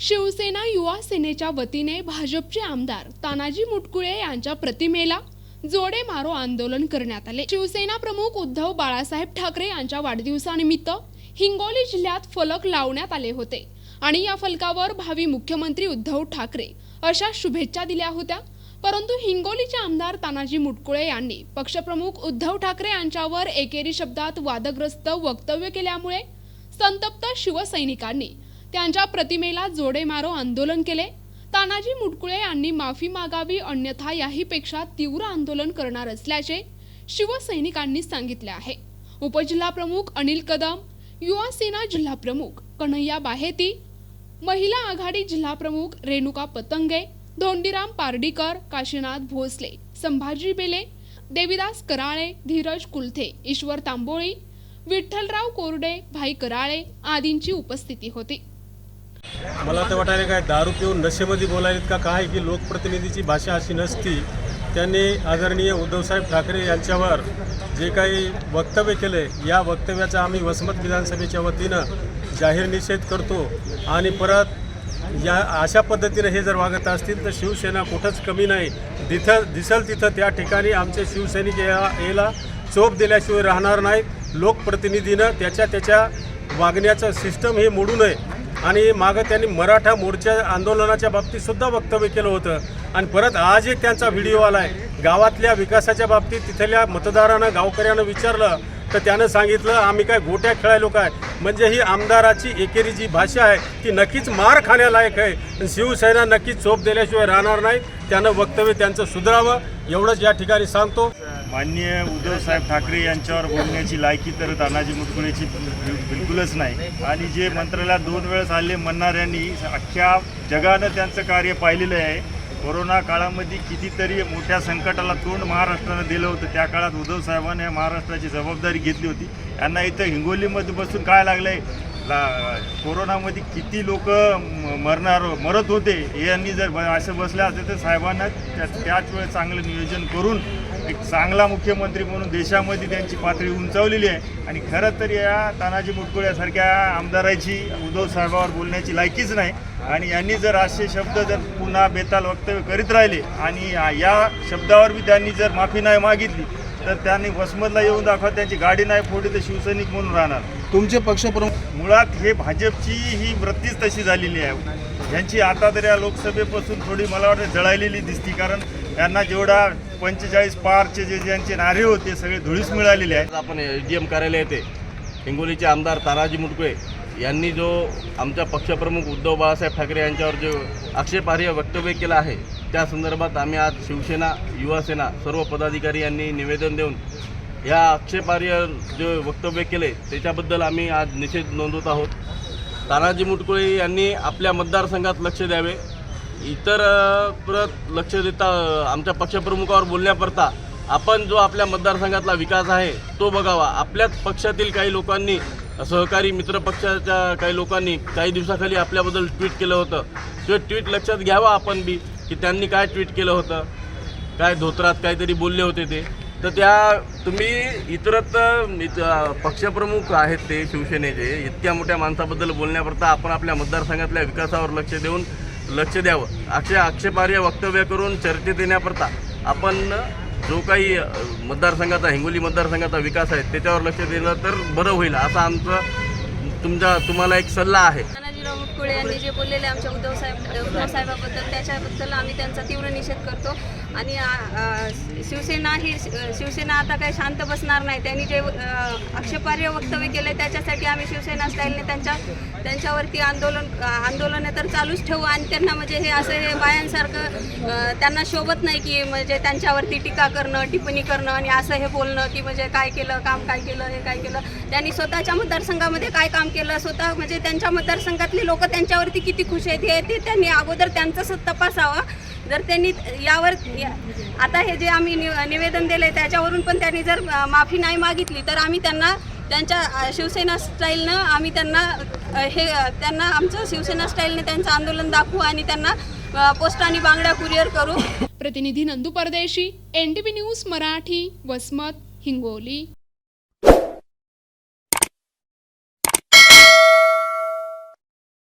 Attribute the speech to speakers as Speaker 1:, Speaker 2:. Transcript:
Speaker 1: शिवसेना युवा सेनेच्या वतीने भाजपचे आमदार तानाजी मुटकुळे यांच्या प्रतिमेला जोडे मारो आंदोलन करण्यात आले. शिवसेना प्रमुख उद्धव बाळासाहेब ठाकरे यांच्या वाढदिवसानिमित्त हिंगोली जिल्ह्यात फलक लावण्यात आले होते आणि या फलकावर भावी मुख्यमंत्री उद्धव ठाकरे अशा शुभेच्छा दिल्या होत्या. परंतु हिंगोलीचे आमदार तानाजी मुटकुळे यांनी पक्षप्रमुख उद्धव ठाकरे यांच्यावर एकेरी शब्दात वादग्रस्त वक्तव्य केल्यामुळे संतप्त शिवसैनिकांनी त्यांच्या प्रतिमेला जोडे मारो आंदोलन केले. तानाजी मुटकुळे यांनी माफी मागावी अन्यथा याहीपेक्षा तीव्र आंदोलन करणार असल्याचे शिवसैनिकांनी सांगितले आहे. उपजिल्हाप्रमुख अनिल कदम युवा सेना जिल्हाप्रमुख कन्हैया बाहेती महिला आघाडी जिल्हाप्रमुख रेणुका पतंगे धोंडीराम पारडीकर काशीनाथ भोसले संभाजी बेले देविदास कराळे धीरज कुलथे ईश्वर तांबोळी विठ्ठलराव कोरडे भाई कराळे आदींची उपस्थिती होती.
Speaker 2: मला तर वाटायला काय दारू पिऊन नशेमध्ये बोलायलेत का काय? की लोकप्रतिनिधीची भाषा अशी नसती. त्यांनी आदरणीय उद्धवसाहेब ठाकरे यांच्यावर जे काही वक्तव्य केले या वक्तव्याचा आम्ही वसमत विधानसभेच्या वतीनं जाहीर निषेध करतो. आणि परत या अशा पद्धतीने हे जर वागत असतील तर शिवसेना कुठंच कमी नाही. तिथं दिसल तिथं त्या ठिकाणी आमचे शिवसैनिक या याला चोप दिल्याशिवाय राहणार नाहीत. लोकप्रतिनिधीनं त्याच्या त्याच्या वागण्याचं सिस्टम हे मोडू नये. आणि मागं त्यांनी मराठा मोर्चा आंदोलनाच्या बाबतीत सुद्धा वक्तव्य केलं होतं. आणि परत आज एक त्यांचा व्हिडिओ आला आहे गावातल्या विकासाच्या बाबतीत तिथल्या मतदारानं गावकऱ्यानं विचारलं तर त्यानं सांगितलं आम्ही काय गोट्या खेळायलो काय म्हणजे ही आमदाराची एकेरी जी भाषा आहे ती नक्कीच मार खाण्यालायक आहे. आणि शिवसेना नक्कीच चोप दिल्याशिवाय राहणार नाही. त्यानं वक्तव्य त्यांचं सुधारावं. एवढंच या ठिकाणी सांगतो.
Speaker 3: माननीय उद्धवसाहेब ठाकरे यांच्यावर बोलण्याची लायकी तर तानाजी मुटकुळेची बिलकुलच नाही. आणि जे मंत्रालयात दोन वेळेस आले म्हणणाऱ्यांनी अख्ख्या जगानं त्यांचं कार्य पाहिलेलं आहे. कोरोना काळामध्ये कितीतरी मोठ्या संकटाला तोंड महाराष्ट्रानं दिलं होतं. त्या काळात उद्धव साहेबांनी या महाराष्ट्राची जबाबदारी घेतली होती. यांना इथं हिंगोलीमध्ये बसून काय लागलं आहे ला कोरोनामध्ये किती लोक मरणार मरत होते यांनी जर असं बसले असते तर साहेबांना त्याच वेळेस चांगलं नियोजन करून एक चांगला मुख्यमंत्री म्हणून देशामध्ये त्यांची पातळी उंचावलेली आहे. आणि खरं तर या तानाजी मुटकुळ्यासारख्या आमदाराची उद्धव साहेबावर बोलण्याची लायकीच नाही. आणि यांनी जर असे शब्द जर पुन्हा बेताल वक्तव्य करीत राहिले आणि या शब्दावर बी त्यांनी जर माफी नाही मागितली तर त्यांनी वसमतला येऊन दाखवा त्यांची गाडी नाही फोडली तर शिवसैनिक म्हणून राहणार.
Speaker 4: तुमचे पक्षप्रमुख
Speaker 3: मुळात हे भाजपची ही वृत्तीच तशी झालेली आहे. यांची आता तर या लोकसभेपासून थोडी मला वाटतं जळालेली दिसती कारण यांना जेवढा पंचेचाळीस पारचे जे ज्यांचे नारे होते सगळे धुळीस मिळालेले आहेत.
Speaker 5: आपण एस डी एम कार्यालय येथे हिंगोलीचे आमदार ताराजी मुटकुळे यांनी जो आमच्या पक्षप्रमुख उद्धव बाळासाहेब ठाकरे यांच्यावर जो आक्षेपार्ह वक्तव्य केलं आहे त्या संदर्भात आम्ही आज शिवसेना युवासेना सर्व पदाधिकारी यांनी निवेदन देऊन या आक्षेपार्ह जे वक्तव्य केले त्याच्याबद्दल आम्ही आज निषेध नोंदवत आहोत. तानाजी मुटकुळे यांनी आपल्या मतदारसंघात लक्ष द्यावे. इतर प्रत परत लक्ष देता आमच्या पक्षप्रमुखावर बोलण्याकरता आपण जो आपल्या मतदारसंघातला विकास आहे तो बघावा. आपल्याच पक्षातील काही लोकांनी सहकारी मित्र पक्षाच्या काही लोकांनी काही दिवसाखाली आपल्याबद्दल ट्विट केलं होतं. ते ट्विट लक्षात घ्यावा आपण बी की त्यांनी काय ट्विट केलं होतं. काय धोत्रात काहीतरी बोलले होते ते. तर त्या तुम्ही इतरत पक्षप्रमुख आहेत ते शिवसेनेचे इतक्या मोठ्या माणसाबद्दल बोलण्याकरता आपण आपल्या मतदारसंघातल्या विकासावर लक्ष देऊन लक्ष द्यावं. असे आक्षेपार्ह वक्तव्य करून चर्चेत येण्याकरता आपण जो काही मतदारसंघाचा हिंगोली मतदारसंघाचा विकास आहे त्याच्यावर लक्ष दिलं तर बरं होईल असा आमचं तुमचा तुम्हाला एक सल्ला आहे.
Speaker 6: मुटकुळे यांनी जे बोललेले आमच्या उद्धव साहेब उद्धव साहेबाबद्दल त्याच्याबद्दल आम्ही त्यांचा तीव्र निषेध करतो. आणि शिवसेना ही शिवसेना आता काही शांत बसणार नाही. त्यांनी जे अ, आक्षेपार्ह वक्तव्य केले त्याच्यासाठी आम्ही शिवसेना स्टाईलने त्यांच्या त्यांच्यावरती आंदोलन आंदोलनं तर चालूच ठेवू. आणि त्यांना म्हणजे हे असं हे बायांसारखं त्यांना शोभत नाही की म्हणजे त्यांच्यावरती टीका करणं टिप्पणी करणं आणि असं हे बोलणं की म्हणजे काय केलं काम काय केलं हे काय केलं. त्यांनी स्वतःच्या मतदारसंघामध्ये काय काम केलं स्वतः म्हणजे त्यांच्या मतदारसंघातले लोक त्यांच्यावरती किती खुश आहेत हे ते त्यांनी अगोदर त्यांचं तपासावा. जर त्यांनी यावर या- आता हे जे आम्ही नि- निवेदन दिले त्याच्यावरून पण त्यांनी जर माफी नाही मागितली तर आम्ही त्यांना त्यांच्या शिवसेना स्टाईलनं आम्ही त्यांना हे त्यांना आमचं शिवसेना स्टाईलने त्यांचं आंदोलन दाखवू आणि त्यांना पोस्ट पोस्टाने बांगड्या कुरिअर करू.
Speaker 1: प्रतिनिधी नंदू परदेशी एनडीबी न्यूज मराठी वसमत हिंगोली.